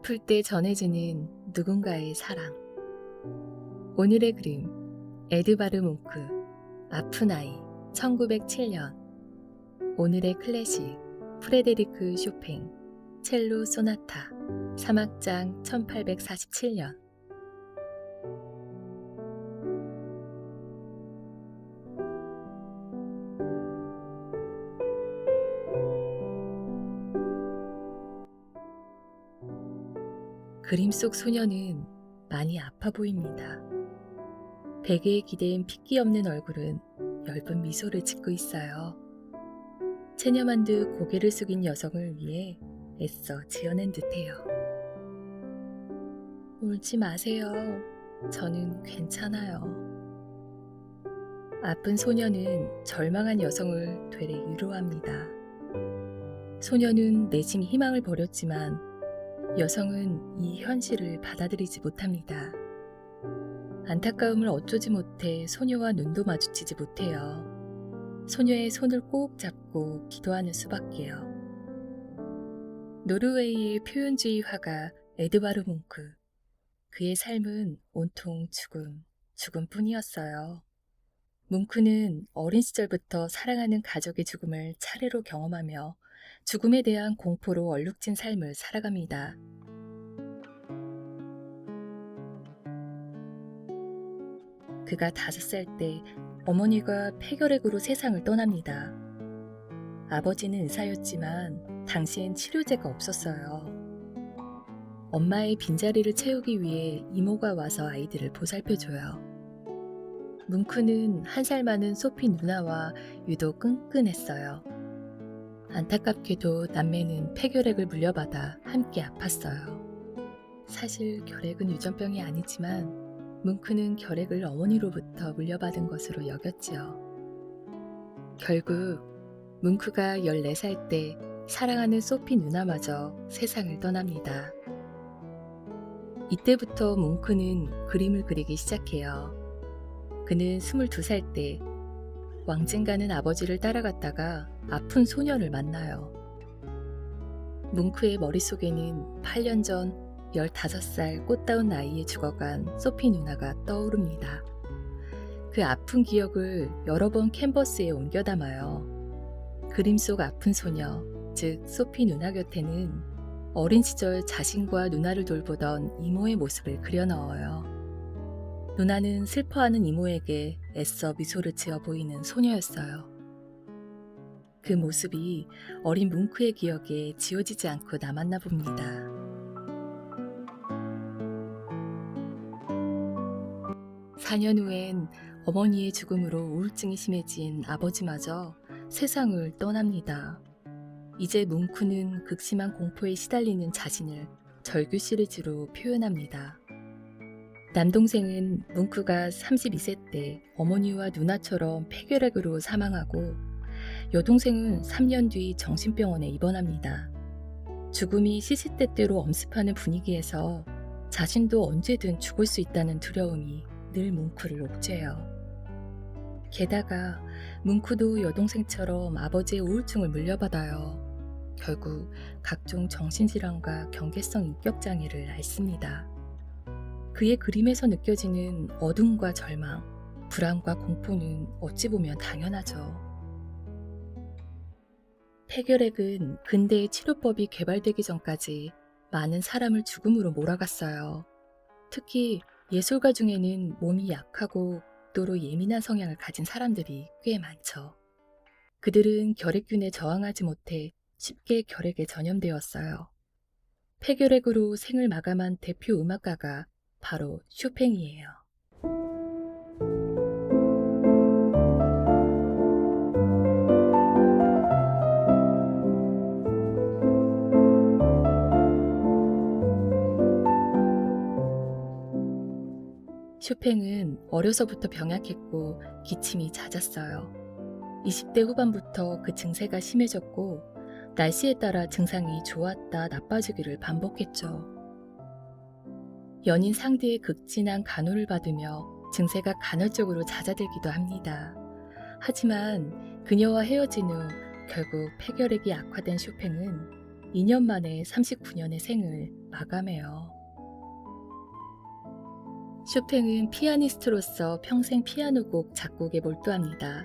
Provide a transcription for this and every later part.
아플 때 전해주는 누군가의 사랑. 오늘의 그림, 에드바르 뭉크, 아픈 아이, 1907년. 오늘의 클래식, 프레데리크 쇼팽, 첼로 소나타, 사막장 1847년. 그림 속 소녀는 많이 아파 보입니다. 베개에 기댄 핏기 없는 얼굴은 엷은 미소를 짓고 있어요. 체념한 듯 고개를 숙인 여성을 위해 애써 지어낸 듯해요. 울지 마세요. 저는 괜찮아요. 아픈 소녀는 절망한 여성을 되레 위로합니다. 소녀는 내심 희망을 버렸지만 여성은 이 현실을 받아들이지 못합니다. 안타까움을 어쩌지 못해 소녀와 눈도 마주치지 못해요. 소녀의 손을 꼭 잡고 기도하는 수밖에요. 노르웨이의 표현주의 화가 에드바르 뭉크. 그의 삶은 온통 죽음, 죽음뿐이었어요. 뭉크는 어린 시절부터 사랑하는 가족의 죽음을 차례로 경험하며 죽음에 대한 공포로 얼룩진 삶을 살아갑니다. 그가 다섯 살 때 어머니가 폐결핵으로 세상을 떠납니다. 아버지는 의사였지만 당시엔 치료제가 없었어요. 엄마의 빈자리를 채우기 위해 이모가 와서 아이들을 보살펴줘요. 뭉크는 한 살 많은 소피 누나와 유독 끈끈했어요. 안타깝게도 남매는 폐결핵을 물려받아 함께 아팠어요. 사실 결핵은 유전병이 아니지만 뭉크는 결핵을 어머니로부터 물려받은 것으로 여겼지요. 결국 뭉크가 14살 때 사랑하는 소피 누나마저 세상을 떠납니다. 이때부터 뭉크는 그림을 그리기 시작해요. 그는 22살 때 왕증가는 아버지를 따라갔다가 아픈 소녀를 만나요. 뭉크의 머릿속에는 8년 전 15살 꽃다운 나이에 죽어간 소피 누나가 떠오릅니다. 그 아픈 기억을 여러 번 캔버스에 옮겨 담아요. 그림 속 아픈 소녀, 즉 소피 누나 곁에는 어린 시절 자신과 누나를 돌보던 이모의 모습을 그려 넣어요. 누나는 슬퍼하는 이모에게 애써 미소를 지어 보이는 소녀였어요. 그 모습이 어린 뭉크의 기억에 지워지지 않고 남았나 봅니다. 4년 후엔 어머니의 죽음으로 우울증이 심해진 아버지마저 세상을 떠납니다. 이제 뭉크는 극심한 공포에 시달리는 자신을 절규 시리즈로 표현합니다. 남동생은 뭉크가 32세 때 어머니와 누나처럼 폐결핵으로 사망하고 여동생은 3년 뒤 정신병원에 입원합니다. 죽음이 시시때때로 엄습하는 분위기에서 자신도 언제든 죽을 수 있다는 두려움이 늘 뭉크를 옥죄요. 게다가 뭉크도 여동생처럼 아버지의 우울증을 물려받아요. 결국 각종 정신질환과 경계성 인격장애를 앓습니다. 그의 그림에서 느껴지는 어둠과 절망, 불안과 공포는 어찌 보면 당연하죠. 폐결핵은 근대의 치료법이 개발되기 전까지 많은 사람을 죽음으로 몰아갔어요. 특히 예술가 중에는 몸이 약하고 극도로 예민한 성향을 가진 사람들이 꽤 많죠. 그들은 결핵균에 저항하지 못해 쉽게 결핵에 전염되었어요. 폐결핵으로 생을 마감한 대표 음악가가 바로 쇼팽이에요. 쇼팽은 어려서부터 병약했고 기침이 잦았어요. 20대 후반부터 그 증세가 심해졌고 날씨에 따라 증상이 좋았다 나빠지기를 반복했죠. 연인 상대의 극진한 간호를 받으며 증세가 간헐적으로 잦아들기도 합니다. 하지만 그녀와 헤어진 후 결국 폐결핵이 악화된 쇼팽은 2년 만에 39년의 생을 마감해요. 쇼팽은 피아니스트로서 평생 피아노곡 작곡에 몰두합니다.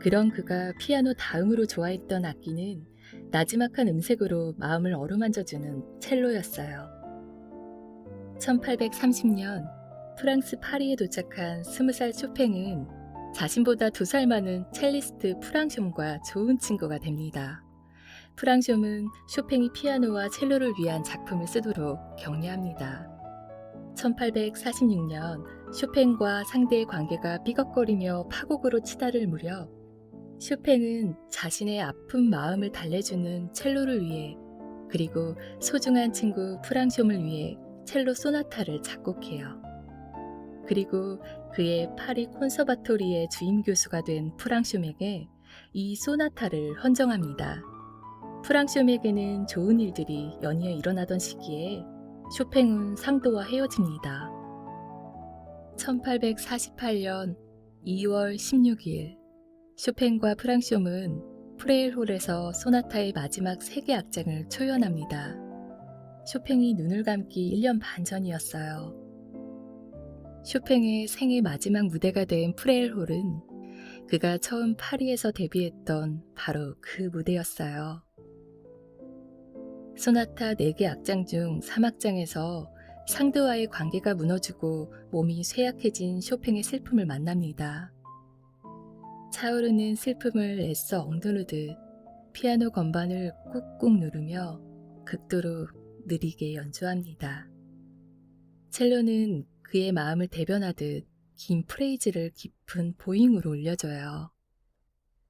그런 그가 피아노 다음으로 좋아했던 악기는 나지막한 음색으로 마음을 어루만져주는 첼로였어요. 1830년 프랑스 파리에 도착한 20살 쇼팽은 자신보다 두 살 많은 첼리스트 프랑숑과 좋은 친구가 됩니다. 프랑숑은 쇼팽이 피아노와 첼로를 위한 작품을 쓰도록 격려합니다. 1846년 쇼팽과 상대의 관계가 삐걱거리며 파국으로 치달을 무렵 쇼팽은 자신의 아픈 마음을 달래주는 첼로를 위해 그리고 소중한 친구 프랑숑을 위해 첼로 소나타를 작곡해요. 그리고 그의 파리 콘서바토리의 주임 교수가 된 프랑숑에게 이 소나타를 헌정합니다. 프랑숑에게는 좋은 일들이 연이어 일어나던 시기에 쇼팽은 상도와 헤어집니다. 1848년 2월 16일 쇼팽과 프랑숑은 프레일홀에서 소나타의 마지막 세개 악장을 초연합니다. 쇼팽이 눈을 감기 1년 반 전이었어요. 쇼팽의 생애 마지막 무대가 된 프레일홀은 그가 처음 파리에서 데뷔했던 바로 그 무대였어요. 소나타 4개 악장 중 3악장에서 상드와의 관계가 무너지고 몸이 쇠약해진 쇼팽의 슬픔을 만납니다. 차오르는 슬픔을 애써 억누르듯 피아노 건반을 꾹꾹 누르며 극도로 느리게 연주합니다. 첼로는 그의 마음을 대변하듯 긴 프레이즈를 깊은 보잉으로 올려줘요.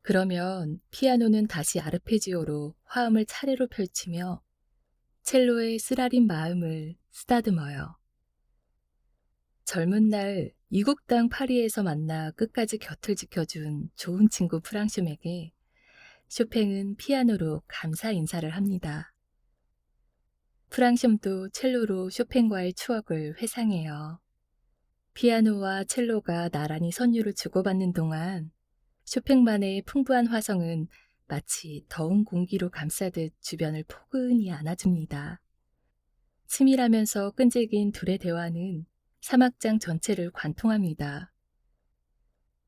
그러면 피아노는 다시 아르페지오로 화음을 차례로 펼치며 첼로의 쓰라린 마음을 쓰다듬어요. 젊은 날 이국 땅 파리에서 만나 끝까지 곁을 지켜준 좋은 친구 프랑숑에게 쇼팽은 피아노로 감사 인사를 합니다. 프랑숑도 첼로로 쇼팽과의 추억을 회상해요. 피아노와 첼로가 나란히 선율을 주고받는 동안 쇼팽만의 풍부한 화성은 마치 더운 공기로 감싸듯 주변을 포근히 안아줍니다. 치밀하면서 끈질긴 둘의 대화는 사막장 전체를 관통합니다.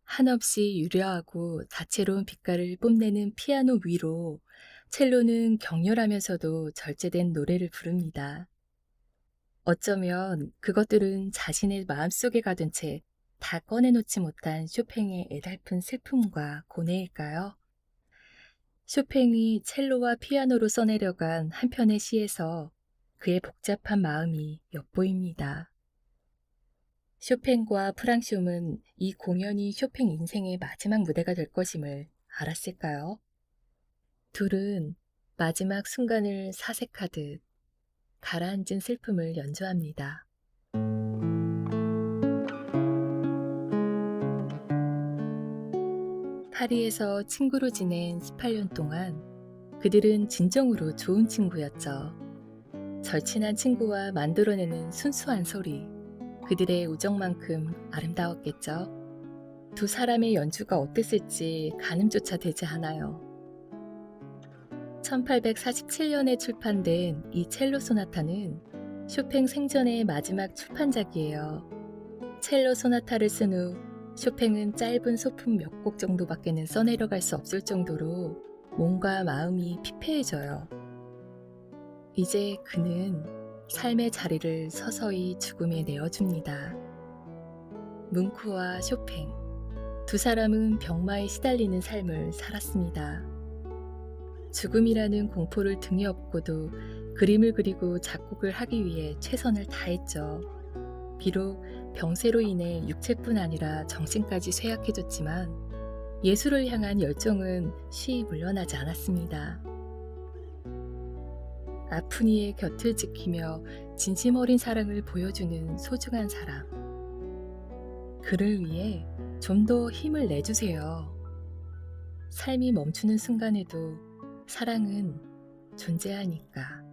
한없이 유려하고 다채로운 빛깔을 뽐내는 피아노 위로 첼로는 격렬하면서도 절제된 노래를 부릅니다. 어쩌면 그것들은 자신의 마음속에 가둔 채 다 꺼내놓지 못한 쇼팽의 애달픈 슬픔과 고뇌일까요? 쇼팽이 첼로와 피아노로 써내려간 한 편의 시에서 그의 복잡한 마음이 엿보입니다. 쇼팽과 프랑숑은 이 공연이 쇼팽 인생의 마지막 무대가 될 것임을 알았을까요? 둘은 마지막 순간을 사색하듯 가라앉은 슬픔을 연주합니다. 파리에서 친구로 지낸 18년 동안 그들은 진정으로 좋은 친구였죠. 절친한 친구와 만들어내는 순수한 소리, 그들의 우정만큼 아름다웠겠죠. 두 사람의 연주가 어땠을지 가늠조차 되지 않아요. 1847년에 출판된 이 첼로 소나타는 쇼팽 생전의 마지막 출판작이에요. 첼로 소나타를 쓴 후 쇼팽은 짧은 소품 몇 곡 정도밖에는 써내려갈 수 없을 정도로 몸과 마음이 피폐해져요. 이제 그는 삶의 자리를 서서히 죽음에 내어줍니다. 뭉크와 쇼팽 두 사람은 병마에 시달리는 삶을 살았습니다. 죽음이라는 공포를 등에 업고도 그림을 그리고 작곡을 하기 위해 최선을 다했죠. 비록 병세로 인해 육체뿐 아니라 정신까지 쇠약해졌지만 예술을 향한 열정은 쉬이 물러나지 않았습니다. 아픈 이의 곁을 지키며 진심 어린 사랑을 보여주는 소중한 사람. 그를 위해 좀 더 힘을 내주세요. 삶이 멈추는 순간에도 사랑은 존재하니까.